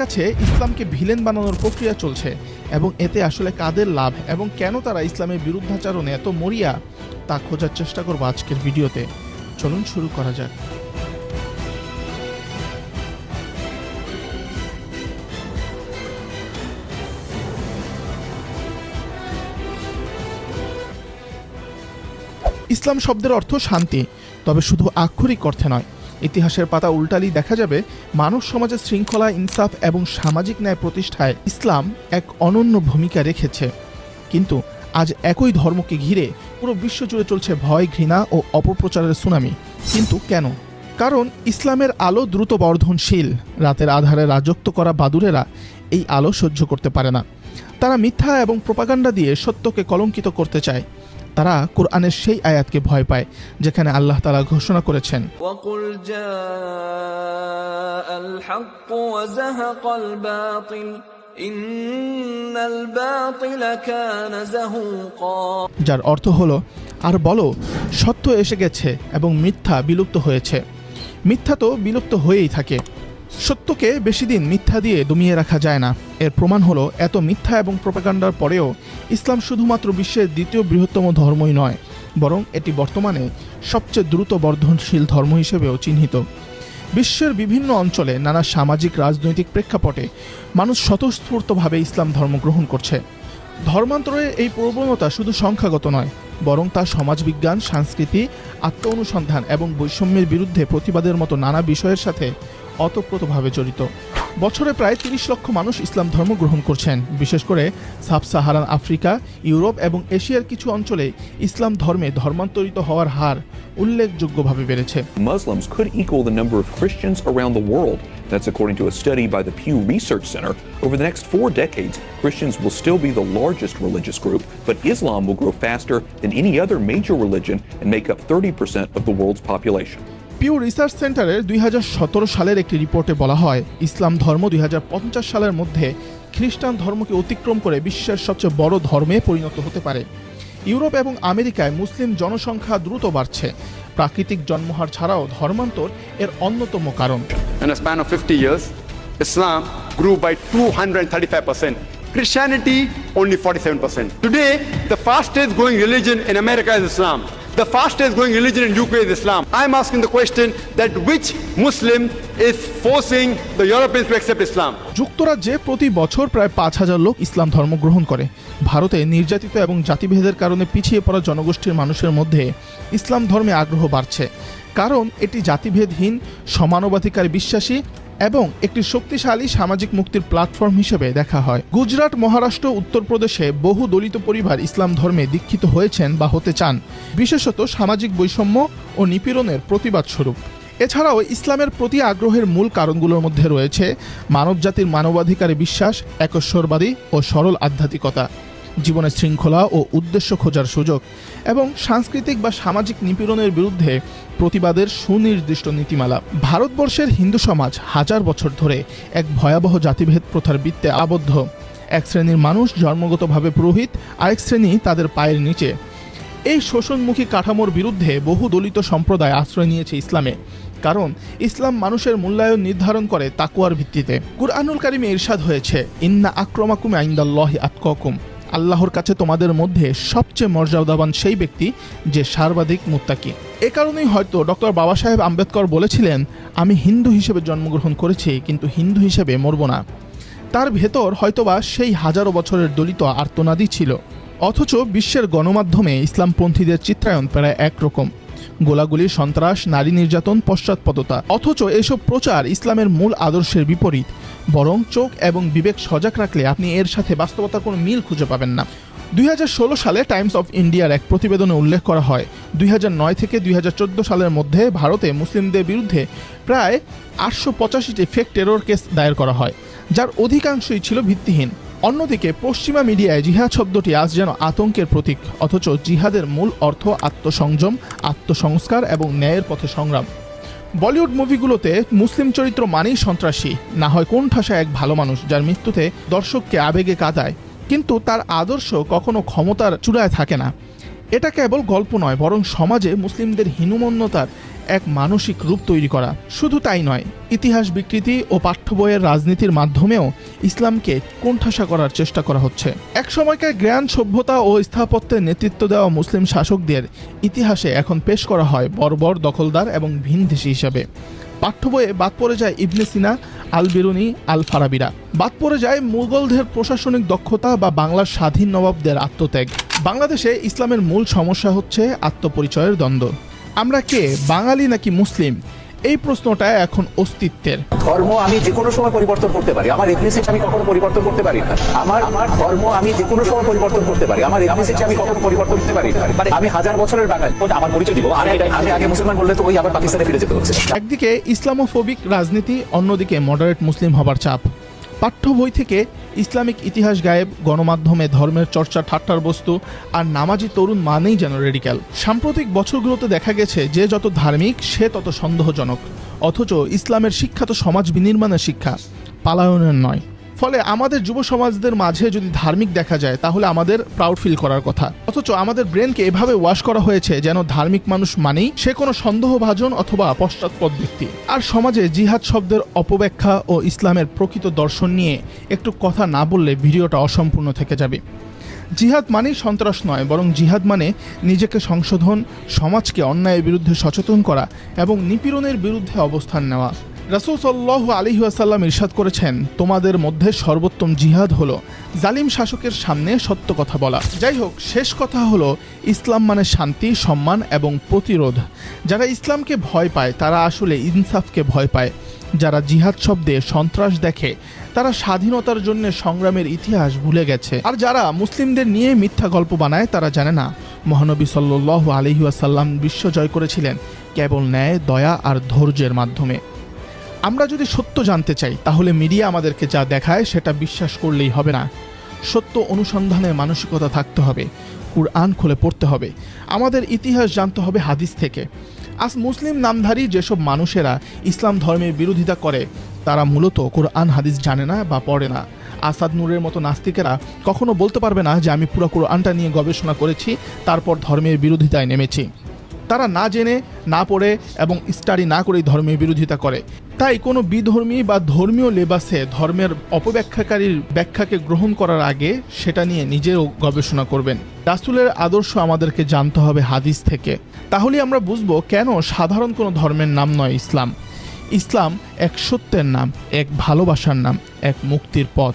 কাছে ইসলামকে ভিলেন বানানোর প্রক্রিয়া চলছে এবং এতে আসলে কাদের লাভ এবং কেন তারা ইসলামের বিরুদ্ধাচারণে এত মরিয়া, তা খোঁজার চেষ্টা করব আজকের ভিডিওতে। চলুন শুরু করা যাক। ইসলাম শব্দের অর্থ শান্তি, তবে শুধু আক্ষরিক অর্থে নয়। ইতিহাসের পাতা উল্টালি দেখা যাবে, মানব সমাজের শৃঙ্খলা, ইনসাফ এবং সামাজিক ন্যায় প্রতিষ্ঠায় ইসলাম এক অনন্য ভূমিকা রেখেছে। কিন্তু আজ একই ধর্মকে ঘিরে পুরো বিশ্ব জুড়ে চলছে ভয়, ঘৃণা ও অপপ্রচারের সুনামি। কিন্তু কেন? কারণ ইসলামের আলো দ্রুত বর্ধনশীল। রাতের আধারে রাজত্ব করা বাদুরেরা এই আলো সহ্য করতে পারে না। তারা মিথ্যা এবং প্রপাগান্ডা দিয়ে সত্যকে কলঙ্কিত করতে চায়। তারা কোরআনের সেই আয়াতকে ভয় পায় যেখানে আল্লাহ তালা ঘোষণা করেছেন। যার অর্থ হলো আর বলো সত্য এসে গেছে এবং মিথ্যা বিলুপ্ত হয়েছে। মিথ্যা তো বিলুপ্ত হয়েই থাকে। সত্যকে বেশি দিন মিথ্যা দিয়ে দমিয়ে রাখা যায় না। এর প্রমাণ হলো এত মিথ্যা এবং প্রপাগান্ডার পরেও ইসলাম শুধুমাত্র বিশ্বের দ্বিতীয় বৃহত্তম ধর্মই নয়, বরং এটি বর্তমানে সবচেয়ে দ্রুত বর্ধনশীল ধর্ম হিসেবেও চিহ্নিত। বিশ্বের বিভিন্ন অঞ্চলে নানা সামাজিক রাজনৈতিক প্রেক্ষাপটে মানুষ স্বতঃস্ফূর্তভাবে ইসলাম ধর্ম গ্রহণ করছে। ধর্মান্তরের এই প্রবণতা শুধু সংখ্যাগত নয়, বরং তা সমাজবিজ্ঞান, সংস্কৃতি আত্ম অনুসন্ধান এবং বৈষম্যের বিরুদ্ধে প্রতিবাদের মতো নানা বিষয়ের সাথে অতপ্রতভাবে জড়িত বছরে প্রায় তিরিশ লক্ষ মানুষ ইসলাম ধর্ম গ্রহণ করছেন বিশেষ করে সাব সাহারান আফ্রিকা ইউরোপ এবং এশিয়ার কিছু অঞ্চলে ইসলাম ধর্মে ধর্মান্তরিত হওয়ার হার উল্লেখযোগ্যভাবে বেড়েছে Muslims could equal the number of Christians around the world. That's according to a study by the Pew Research Center. Over the next four decades, Christians will still be the largest religious group, but Islam will grow faster than any other major religion and make up 30% of the world's population. Pew research সেন্টারের দুই হাজার সতেরো সালের একটি রিপোর্টে বলা হয় ইসলাম ধর্ম দুই হাজার পঞ্চাশ সালের মধ্যে খ্রিস্টান ধর্মকে অতিক্রম করে বিশ্বের সবচেয়ে বড় ধর্মে পরিণত হতে পারে ইউরোপ এবং আমেরিকায় মুসলিম জনসংখ্যা দ্রুত বাড়ছে প্রাকৃতিক জন্মহার ছাড়াও ধর্মান্তর এর অন্যতম কারণ in a span of 50 years, Islam grew by 235%. Christianity only 47%. Today, the fastest growing religion in America is Islam. The fastest growing religion in UK is Islam. I'm asking the question that which Muslim is forcing the Europeans to accept Islam? যুক্তরাজ্যে প্রতি বছর প্রায় পাঁচ হাজার লোক ইসলাম ধর্ম গ্রহণ করে ভারতে নির্যাতিত এবং জাতিভেদের কারণে পিছিয়ে পড়া জনগোষ্ঠীর মানুষের মধ্যে ইসলাম ধর্মে আগ্রহ বাড়ছে কারণ এটি জাতিভেদহীন, সমানবাধিকার বিশ্বাসী এবং একটি শক্তিশালী সামাজিক মুক্তির প্ল্যাটফর্ম হিসেবে দেখা হয়। গুজরাট, মহারাষ্ট্র, উত্তরপ্রদেশে বহু দলিত পরিবার ইসলাম ধর্মে দীক্ষিত হয়েছেন বা হতে চান, বিশেষত সামাজিক বৈষম্য ও নিপীড়নের প্রতিবাদ স্বরূপ। এছাড়াও ইসলামের প্রতি আগ্রহের মূল কারণগুলোর মধ্যে রয়েছে মানবজাতির মানবাধিকারে বিশ্বাস একশ্বরবাদী ও সরল আধ্যাত্মিকতা। জীবনের শৃঙ্খলা ও উদ্দেশ্য খোঁজার সুযোগ এবং সাংস্কৃতিক বা সামাজিক নিপীড়নের বিরুদ্ধে প্রতিবাদের সুনির্দিষ্ট নীতিমালা। ভারতবর্ষের হিন্দু সমাজ হাজার বছর ধরে এক ভয়াবহ জাতিভেদ প্রথার বৃত্তে আবদ্ধ। এক শ্রেণির মানুষ জন্মগতভাবে পুরোহিত, আরেক শ্রেণি তাদের পায়ের নিচে। এই শোষণমুখী কাঠামোর বিরুদ্ধে বহু দলিত সম্প্রদায় আশ্রয় নিয়েছে ইসলামে। কারণ, ইসলাম মানুষের মূল্যায়ন নির্ধারণ করে তাকুয়ার ভিত্তিতে। কুরআনুল কারিমে ইরশাদ হয়েছে, ইন্না আক্রমাকুম আইন্দাল্লাহি আতকাকুম। আল্লাহর কাছে তোমাদের মধ্যে সবচেয়ে মর্যাদাবান সেই ব্যক্তি যে সর্বাধিক মুত্তাকি। এ কারণেই হয়তো ডক্টর বাবা সাহেব আম্বেদকর বলেছিলেন, আমি হিন্দু হিসেবে জন্মগ্রহণ করেছি, কিন্তু হিন্দু হিসেবে মরব না। তার ভেতর হয়তোবা সেই হাজারো বছরের দলিত আর্তনাদি ছিল। অথচ বিশ্বের গণমাধ্যমে ইসলামপন্থীদের চিত্রায়ন প্রায় একরকম। গোলাগুলি, সন্ত্রাস, নারী নির্যাতন, পশ্চাৎপদতা। অথচ এসব প্রচার ইসলামের মূল আদর্শের বিপরীত। বরং চোখ এবং বিবেক সজাগ রাখলে আপনি এর সাথে বাস্তবতার কোনো মিল খুঁজে পাবেন না। দুই হাজার ষোলো সালে টাইমস অফ ইন্ডিয়ার এক প্রতিবেদনে উল্লেখ করা হয়, দুই হাজার নয় থেকে দুই হাজার চোদ্দ সালের মধ্যে ভারতে মুসলিমদের বিরুদ্ধে প্রায় আটশো পঁচাশিটি ফেক টেরর কেস দায়ের করা হয়, যার অধিকাংশই ছিল ভিত্তিহীন। অন্যদিকে পশ্চিমা মিডিয়ায় জিহাদ শব্দটি আজ যেন আতঙ্কের প্রতীক, অথচ জিহাদের মূল অর্থ আত্মসংযম, আত্মসংস্কার এবং ন্যায়ের পথে সংগ্রাম। বলিউড মুভিগুলোতে মুসলিম চরিত্র মানেই সন্ত্রাসী, না হয় কোন ঠাসা এক ভালো মানুষ যার মৃত্যুতে দর্শককে আবেগে কাঁদায়, কিন্তু তার আদর্শ কখনো ক্ষমতার চূড়ায় থাকে না। এটা কেবল গল্প নয়, বরং সমাজে মুসলিমদের হীনমন্যতার এক মানসিক রূপ তৈরি করা। শুধু তাই নয়, ইতিহাস বিকৃতি ও পাঠ্য বইয়ের রাজনীতির মাধ্যমেও ইসলামকে কোণঠাসা করার চেষ্টা করা হচ্ছে। এক সময়কার জ্ঞান, সভ্যতা ও স্থাপত্যের নেতৃত্ব দেওয়া মুসলিম শাসকদের ইতিহাসে এখন পেশ করা হয় বর্বর, দখলদার এবং ভিনদেশি হিসাবে। পাঠ্য বইয়ে বাদ পড়ে যায় ইবনে সিনা আল বিরুনি আল ফারাবিরা বাদ পড়ে যায় মুঘলদের প্রশাসনিক দক্ষতা বা বাংলার স্বাধীন নবাবদের আত্মত্যাগ। বাংলাদেশে ইসলামের মূল সমস্যা হচ্ছে আত্মপরিচয়ের দ্বন্দ্ব। আমরা কে? বাঙালি নাকি মুসলিম? এই প্রশ্নটা এখন অস্তিত্বের। ধর্ম আমি যে কোনো সময় পরিবর্তন করতে পারি। আমার এথনিসিটি আমি কখনো পরিবর্তন করতে পারি না। আমার আমার ধর্ম আমি যে কোনো সময় পরিবর্তন করতে পারি। আমার এথনিসিটি আমি কখনো পরিবর্তন করতে পারি না। মানে আমি হাজার বছরের বাঙালি। তো আমার পরিচয় দিব? আমি আগে মুসলমান বললে তো ওই আবার পাকিস্তানে ফিরে যেতে হচ্ছে। একদিকে ইসলামোফোবিক রাজনীতি অন্যদিকে মডারেট মুসলিম হবার চাপ। পাঠ্য বই থেকে ইসলামিক ইতিহাস গায়েব, গণমাধ্যমে ধর্মের চর্চা ঠাট্টার বস্তু আর নামাজি তরুণ মানেই যেন রেডিক্যাল সাম্প্রতিক বছরগুলোতে দেখা গেছে যে যত ধার্মিক, সে তত সন্দেহজনক। অথচ ইসলামের শিক্ষা তো সমাজ বিনির্মাণের শিক্ষা, পালায়নের নয়। ফলে আমাদের যুব সমাজদের মাঝে যদি ধার্মিক দেখা যায়, তাহলে আমাদের প্রাউড ফিল করার কথা। অথচ আমাদের ব্রেনকে এভাবে ওয়াশ করা হয়েছে যেন ধার্মিক মানুষ মানেই সে কোনো সন্দেহভাজন অথবা পশ্চাৎপদ ব্যক্তি। আর সমাজে জিহাদ শব্দের অপব্যাখ্যা ও ইসলামের প্রকৃত দর্শন নিয়ে একটু কথা না বললে ভিডিওটা অসম্পূর্ণ থেকে যাবে। জিহাদ মানেই সন্ত্রাস নয়, বরং জিহাদ মানে নিজেকে সংশোধন, সমাজকে অন্যায়ের বিরুদ্ধে সচেতন করা এবং নিপীড়নের বিরুদ্ধে অবস্থান নেওয়া। রাসুল সাল্লাহ আলী আসাল্লাম ইরশাদ করেছেন, তোমাদের মধ্যে সর্বোত্তম জিহাদ হলো জালিম শাসকের সামনে সত্য কথা বলা। যাই হোক শেষ কথা হলো ইসলাম মানে শান্তি, সম্মান এবং প্রতিরোধ। যারা ইসলামকে ভয় পায়, তারা আসলে ইনসাফকে ভয় পায়। যারা জিহাদ শব্দে সন্ত্রাস দেখে, তারা স্বাধীনতার জন্য সংগ্রামের ইতিহাস ভুলে গেছে। আর যারা মুসলিমদের নিয়ে মিথ্যা গল্প বানায়, তারা জানে না, মহানবী সাল্লাহ আলহিউসাল্লাম বিশ্ব জয় করেছিলেন কেবল ন্যায়, দয়া আর ধৈর্যের মাধ্যমে। আমরা যদি সত্য জানতে চাই, তাহলে মিডিয়া আমাদেরকে যা দেখায় সেটা বিশ্বাস করলেই হবে না। সত্য অনুসন্ধানের মানসিকতা থাকতে হবে, কুরআন খুলে পড়তে হবে, আমাদের ইতিহাস জানতে হবে হাদিস থেকে। আজ মুসলিম নামধারী যেসব মানুষেরা ইসলাম ধর্মের বিরোধিতা করে, তারা মূলত কোরআন, হাদিস জানে না বা পড়ে না। আসাদ নূরের মতো নাস্তিকেরা কখনো বলতে পারবে না যে, আমি পুরো কোরআনটা নিয়ে গবেষণা করেছি, তারপর ধর্মের বিরোধিতায় নেমেছি। তারা না জেনে, না পড়ে এবং স্টাডি না করেই ধর্মের বিরোধিতা করে। তাই কোনো বিধর্মী বা ধর্মীয় লেবাসে ধর্মের অপব্যাখ্যাকারীর ব্যাখ্যাকে গ্রহণ করার আগে সেটা নিয়ে নিজেও গবেষণা করবেন। রাসুলের আদর্শ আমাদেরকে জানতে হবে হাদিস থেকে। তাহলে আমরা বুঝব কেন সাধারণ কোনো ধর্মের নাম নয় ইসলাম। ইসলাম এক সত্যের নাম, এক ভালোবাসার নাম, এক মুক্তির পথ।